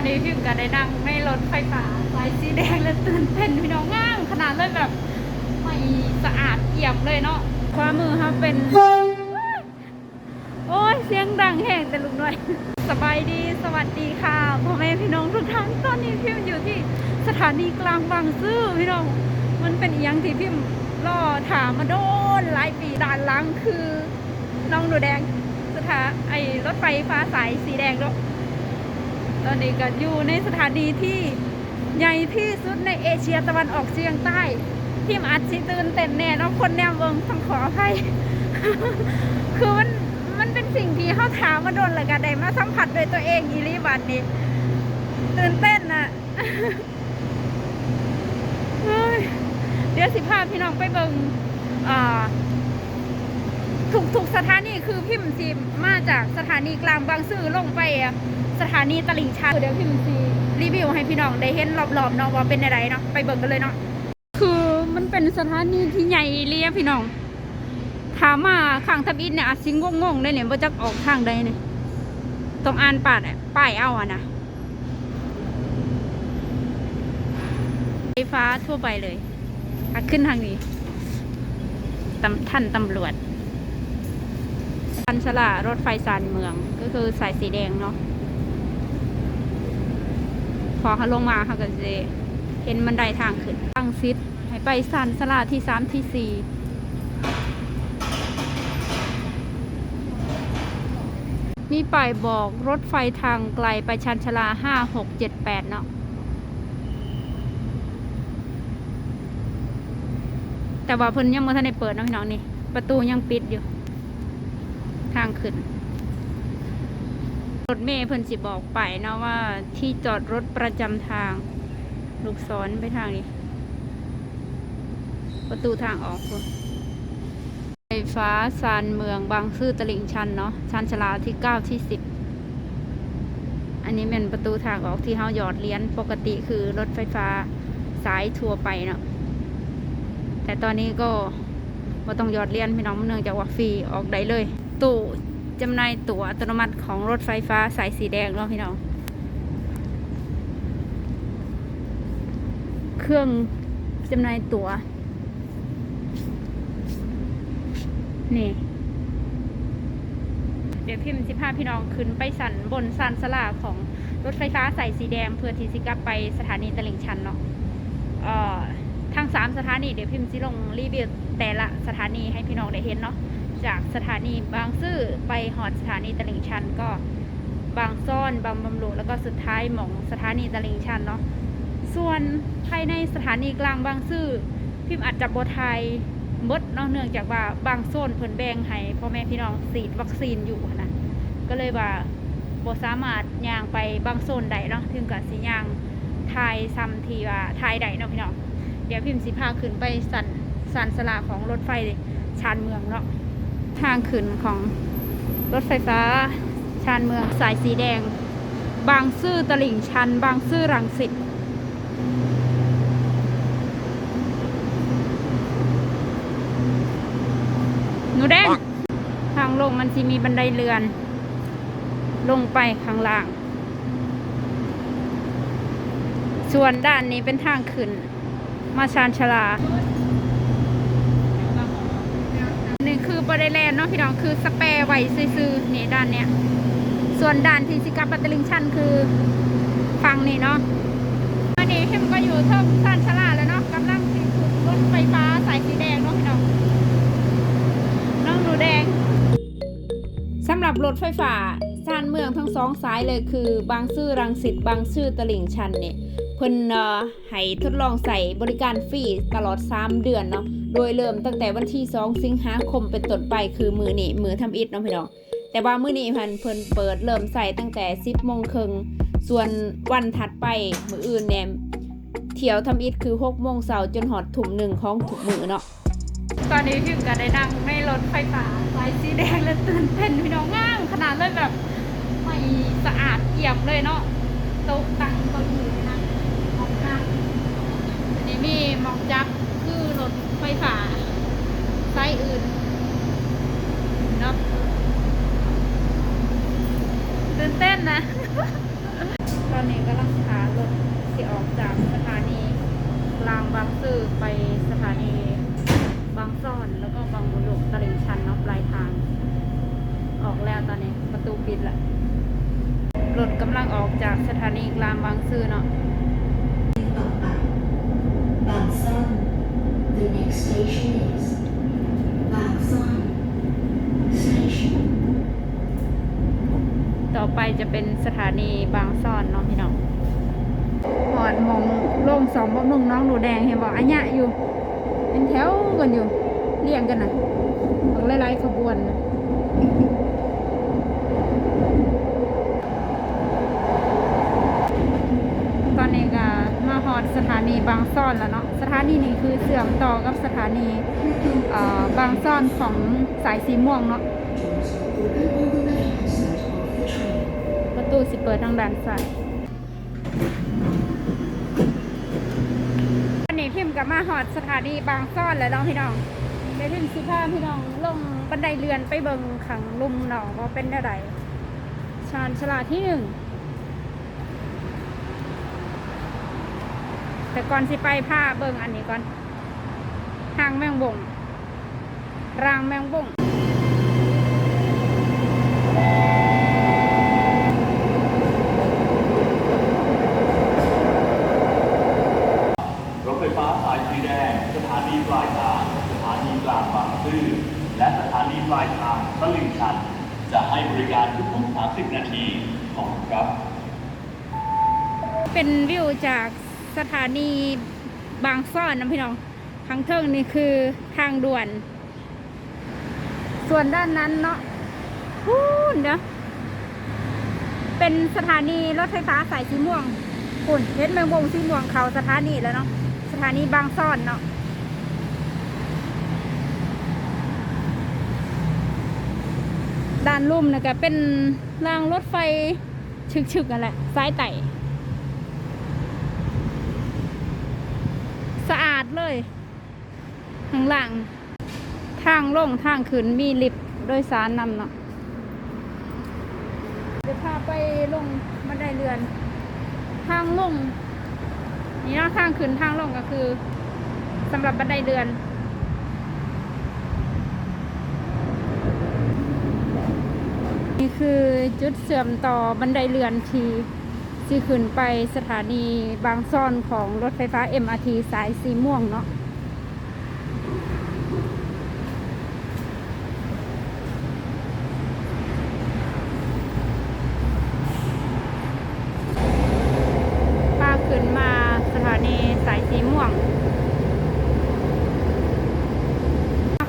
อนนี้พิมก็ได้นั่งในรถไฟฟ้าสายสีแดงและตื่นเต้นพี่น้องง่างขนาดเลยแบบไม่สะอาดเอี่ยมเลยเนาะความมือครับเป็น โอ้ยเสียงดังแห้งแต่ลุงหน่อย สบายดีสวัสดีค่ะพ่อแม่พี่น้องทุกท่านตอนนี้พิมอยู่ที่สถานีกลางบางซื่อพี่น้อง มันเป็นอียังที่พิมรอถามมาโดนหลายปีด่านหลังคือน้องหนูแดงสถาไอรถไฟฟ้าสายสีแดงเนาะ ตอนนี้ก็อยู่ในสถานีที่ใหญ่ที่สุดในเอเชียตะวันออกเฉียงใต้ทีมอัดชิตื่นเต้นแน่เนาะคนแนวเมืองต้องขออภัยคือมันมันเป็นสิ่งที่เขาถามมาโดนเลยกันได้มาสัมผัสโดยตัวเองอีรีบันนี้ตื่นเต้นน่ะเดี๋ยวสิพาพี่น้องไปเบิงอ่าทุกทุกสถานีคือพิมพ์ซีมาจากสถานีกลางบางซื่อลงไปอะ สถานีตลิ่งชันเดี๋ยวพิมพ์ซีรีวิวให้พี่น้องได้เห็นรอบๆเนาะว่าเป็นอะไรเนาะไปเบิ่งกันเลยเนาะคือมันเป็นสถานีที่ใหญ่เลียพี่น้องถามมาข้างทับอิฐเนี่ยอาจสิงงงๆได้เนี่ยว่าจะออกทางใดเนี่ยต้องอ่านป้ายอะป้ายเอาอะนะไฟฟ้าทั่วไปเลยอะขึ้นทางนี้ตำท่านตำรวจอันสละรถไฟสานเมืองก็คือสายสีแดงเนาะ พอเขาลงมาเขาก็จะเห็นบันไดทางขึ้นตั้งซิดให้ไปสันสลาที่สามที่สี่มีป้ายบอกรถไฟทางไกลไปชันชลาห้าหกเจ็ดแปดเนาะแต่ว่าเพิ่นยังไม่ทันได้เปิดนะพี่น้องนี่ ประตูยังปิดอยู่ ทางขึ้น รถเมย์เพิ่นสิบอกไปเนาะว่าที่จอดรถประจำทาง ลูกศรไปทางนี้ ประตูทางออกพุ่นไฟฟ้าซานเมืองบางซื่อตลิ่งชันเนาะชันชลาที่เก้าที่สิบอันนี้เป็นประตูทางออกที่เฮาหยอดเหรียญปกติคือรถไฟฟ้าสายทัวไปเนาะแต่ตอนนี้ก็ว่าต้องหยอดเหรียญพี่น้องเนื่องจากว่าฟรีออกได้เลยตู้ จำหน่ายตั๋วอัตโนมัติของรถไฟฟ้าสายสีแดงเนาะพี่น้อง เครื่องจำหน่ายตั๋ว นี่เดี๋ยวพิมพ์สิพาพี่น้องขึ้นไปสันบนสันสลาของรถไฟฟ้าสายสีแดงเพื่อที่สิกลับไปสถานีตลิ่งชันเนาะเอ่อทั้งสามสถานีเดี๋ยวพิมพ์สิลงรีวิวแต่ละสถานีให้พี่น้องได้เห็นเนาะ จากสถานีบางซื่อไปหอดสถานีตลิ่งชันก็บางซ่อนบางบำรุงแล้วก็สุดท้ายหมองสถานีตลิ่งชันเนาะส่วนภายในสถานีกลางบางซื่อพิมพ์อาจจะบบไทยเมดเนาะเนื่องจากว่าบางโซนเพิ่นแบ่งให้พ่อแม่พี่น้องฉีดวัคซีนอยู่นนะก็เลยว่าบ่สามารถย่างไปบางโซนใดเนาะถึงกับสิย่างทายซ้ำทีว่าทายใดเนาะพี่น้องเดี๋ยวพิมพ์สิพาขึ้นไปสันสันสลาของรถไฟชานเมืองเนาะ ทางขึ้นของรถไฟฟ้าชานเมืองสายสีแดง บางซื่อตลิ่งชัน บางซื่อรังสิตหนูแดง ทางลงมันจะมีบันไดเรือน ลงไปข้างล่าง ส่วนด้านนี้เป็นทางขึ้น มาชานชาลา นี่คือ บริแลนเนาะพี่น้องคือสเปร์ไว้ซื้อๆนี่ด้านเนี้ยส่วนด่านที่สิกาบปัตตลิงชันคือฟังนี่เนาะวันนี้เฮมก็อยู่เทิงชานชลาแล้วเนาะกำลังสิขึ้นรถไฟฟ้าสายสีแดงเนาะพี่น้องน้องหนูแดงสำหรับรถไฟฟ้าานเมืองทั้งสองสายเลยคือบางซื่อรังสิตบางซื่อตลิ่งชันเนี่ยเพิ่นเอ่อให้ทดลองใส่บริการฟรีตลอด 3 เดือนเนาะโดยเริ่มตั้งแต่วันที่ 2 สิงหาคมเป็นต้นไปคือมือนี่มือทำอิฐเนาะพี่น้องแต่ว่ามือนี้เพิ่นเพิ่นเปิดเริ่มใส่ตั้งแต่ 10โมงครึ่งส่วนวันถัดไปมืออื่นเนี่ยเที่ยวทำอิฐคือ6โมงเช้าจนหอดทุ่มหนึ่งของทุกมือเนาะตอนนี้พิมก็ได้นั่งในรถไฟฟ้าสายสีแดงและตื่นเต้นพี่น้องง่างขนาดเลยแบบ สะอาดเอี่ยมเลยเนาะโต๊ะตั้งเก้าอี้นะห้องนั่งอันนี้มีมองจับคือรถไฟฟ้าสายอื่นเนาะตื่นเต้นนะ ตอนนี้กำลัง อกแล้วตอนนี้ประตูปิดละรถกำ ลังออกจากสถานีกลางบางซื่อเนาะต่อไปบางซ่อน The next station is บางซ่อน Station ต่อไปจะเป็นสถานีบางซ่อนเนาะพี่น้องหอดมองโล่งสองบำรุงน้องหนูแดงเห็นบอกอันยะอยู่ เป็นแถวกันอยู่ เรียงกันนะบอกหลายๆขบวนนะตอนนี้ก็มาฮอดสถานี บางซ่อนแล้วเนาะสถานีนี้คือเสื่อมต่อกับสถานีบางซ่อนของสายสีม่วงเนาะประตูสิเปิดทางด้านซ้ายวันนี้พิมกับมาหอดสถานีบางซ่อนแล้วเนาะพี่น้องเดี๋ยวพิมสิพาพี่น้องลงบันไดเรือนไปเบิงขังลุมเนาะว่าเป็นอะไรชานฉลาดที่หนึ่ง แต่ก่อนสิไปผ้าเบิงอันนี้ก่อนทางแมงบ่งรางแมงบ่งรถไฟฟ้าสายสีแดงสถานีปลายทางสถานีกลางบางซื่อและสถานีปลายทางตลิ่งชัน จะให้บริการทุกๆ30 นาทีขอบคุณครับ เป็นวิวจาก สถานีบางซ่อนนะพี่น้องทางเทิงนี่คือทางด่วน ส่วนด้านนั้นเนาะพูนเนาะเป็นสถานีรถไฟฟ้าสายสีม่วงคุณเห็นแมงวงสีม่วงเขาสถานีแล้วเนาะสถานีบางซ่อนเนาะด้านลุ่มนะก็เป็นรางรถไฟชึกๆกันแหละสายไต่ สะอาด เลยข้างล่าง ทางลงทางขึ้นมีลิฟต์โดยสารนำเนาะเดี๋ยวพาไปลงบันไดเรือน ทางลงนี่นาะทางขึ้นทางลงก็คือสำหรับบันไดเรือนนี่คือจุดเสื่อมต่อบันไดเรือนที ที่ขึ้นไปสถานีบางซ่อนของรถไฟฟ้า MRT สายสีม่วงเนาะพาขึ้นมาสถานีสายสีม่วง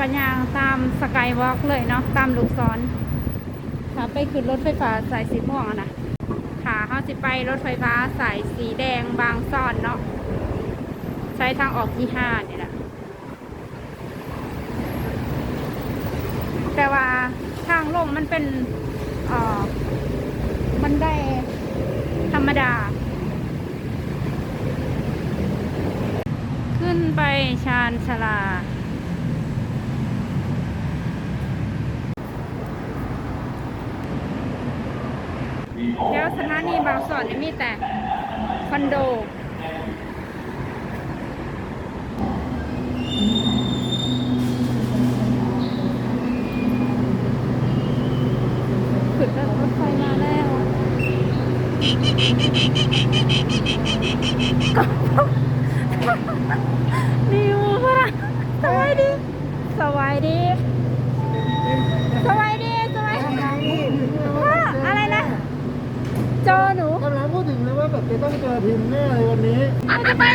กันยางตามสกายวอล์กเลยเนาะตามลูกศรถ้าไปขึ้นรถไฟฟ้าสายสีม่วงอะนะาสิไปรถไฟฟ้าสายสีแดงบางซ่อนเนาะใช้ทางออกที่ห้านี่แหละแต่ว่าทางลงมันเป็นอ่อมันได้ธรรมดา ขึ้นไปชานชลา แล้วสถานีบางส่วนนี่มีแต่คอนโดขึ้นรถไฟมาแล้วพระสวัสดี สวัสดี สวัสดี สวัสดีว่าอะไรนะ เจอหนู กำลังพูดถึงเลยว่าแบบ จะต้องเจอพิมแน่เลยวันนี้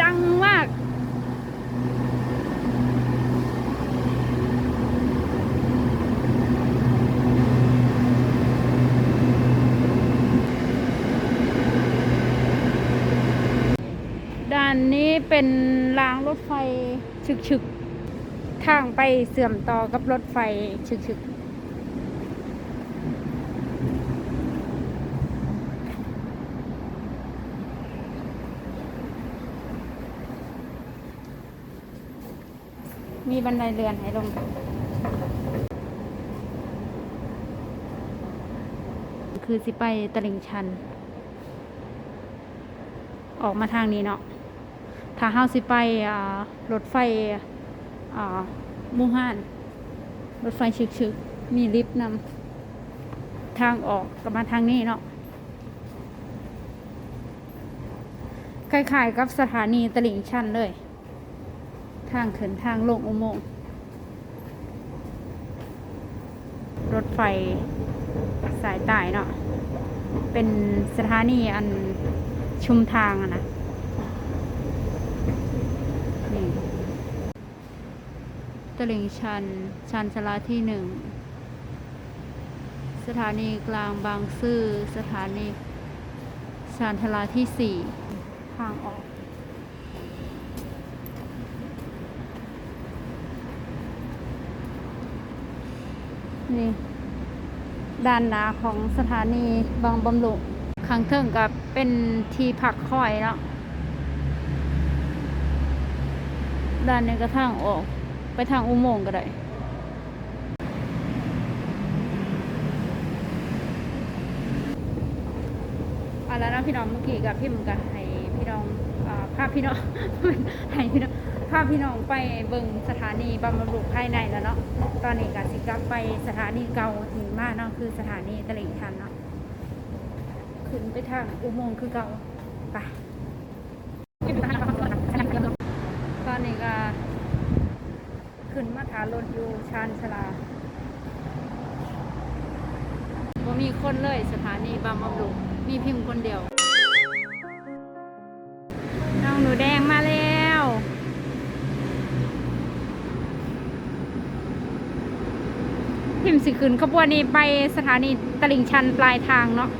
ดังมาก ด้านนี้เป็นรางรถไฟฉึกๆ ทางไปเสื่อมต่อกับรถไฟฉึกๆ มีบันไดเรือนให้ลงคือสิไปตลิ่งชัน ออกมาทางนี้เนาะถ้าเฮาสิไปรถไฟอ่ามูฮันรถไฟชึกๆ มีลิฟต์นำทางออกก็มาทางนี้เนาะคล้ายๆกับสถานีตลิ่งชันเลย ทางขึ้นทางลงอุโมงค์รถไฟสายใต้เนาะเป็นสถานีอันชุมทางอะนะนี่ตลิ่งชัน ชันชลาที่หนึ่ง สถานีกลางบางซื่อ สถานีชันชลาที่สี่ทางออก นี่ด้านหน้าของสถานีบางบำรุงข้างเทิงกับเป็นที่พักคอยเนาะด้านนี้ก็ทางออก ไปทางอุโมงค์ก็ได้เอาแล้วนะพี่น้องเมื่อกี้กับพี่มึงกับให้พี่น้องอ่าพพี่น้องให้พี่น้อง พาพี่น้องไปเบิ่งสถานีบำรุงภายในแล้วเนาะ ตอนนี้ก็สิกลับไปสถานีเก่าที่มากเนาะคือสถานีตลิ่งชันเนาะ ขึ้นไปทางอุโมงค์คือเก่าไป ตอนนี้ก็ขึ้นมาถารถอยู่ชานชลาว่ามีคนเลยสถานีบางบำรุงมีพิมพ์คนเดียว น้องหนูแดงมาแล้ว พิมพ์ สิขึ้นขบวนนี้ไปสถานีตลิ่งชันปลายทางเนาะ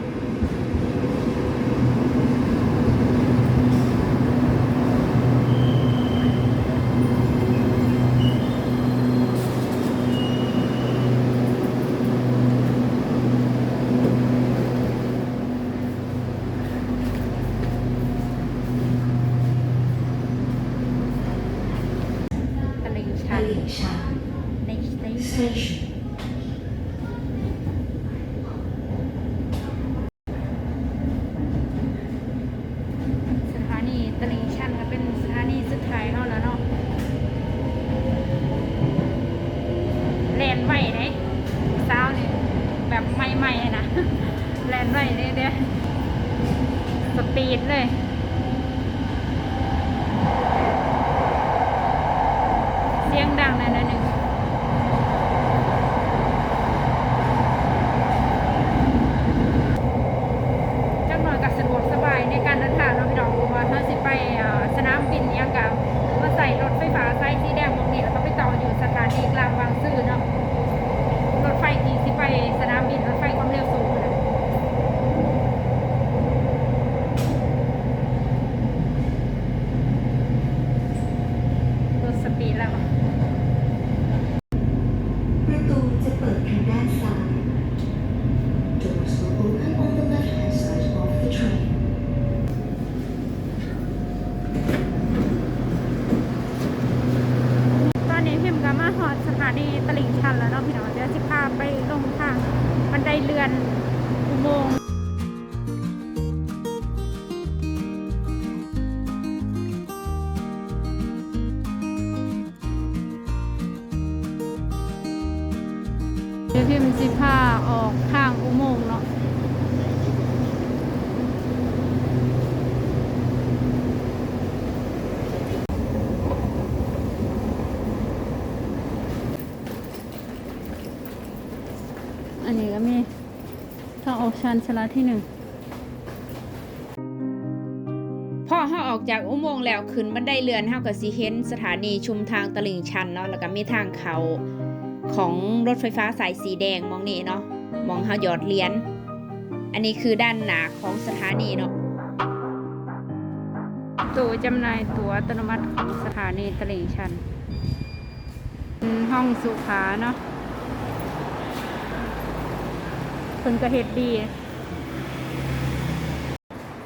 อันนี้ก็มีทางออกชันชลาที่หนึ่งพอเขาออกจากอุโมงค์แล้วขึ้นบันไดเรือนเฮาก็สิเห็นสถานีชุมทางตลิ่งชันเนาะแล้วก็มีทางเขาของรถไฟฟ้าสายสีแดงมองนี่เนาะมองเฮาหยอดเหรียญอันนี้คือด้านหนาของสถานีเนาะตู้จำหน่ายตั๋วอัตโนมัติของสถานีตลิ่งชันเป็นห้องสุขาเนาะ เพิ่นก็เฮ็ดดี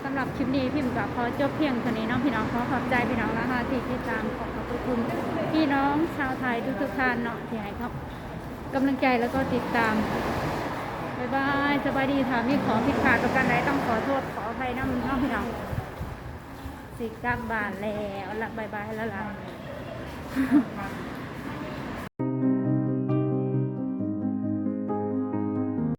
สำหรับคลิปนี้พิมพ์กับขอจบเพียงเท่านี้น้องพี่น้องขอขอบใจพี่น้องนะคะที่ติดตามขอบพระคุณพี่น้องชาวไทยทุกๆท่านเนาะที่ให้ครับกำลังใจแล้วก็ติดตามบ๊ายบายสบายดีค่ะมีขอผิดพลาดประการใดต้องขอโทษขออภัยน้ำน้องพี่น้องสิกลับบานแล้วละบายบายแล้วล่ะ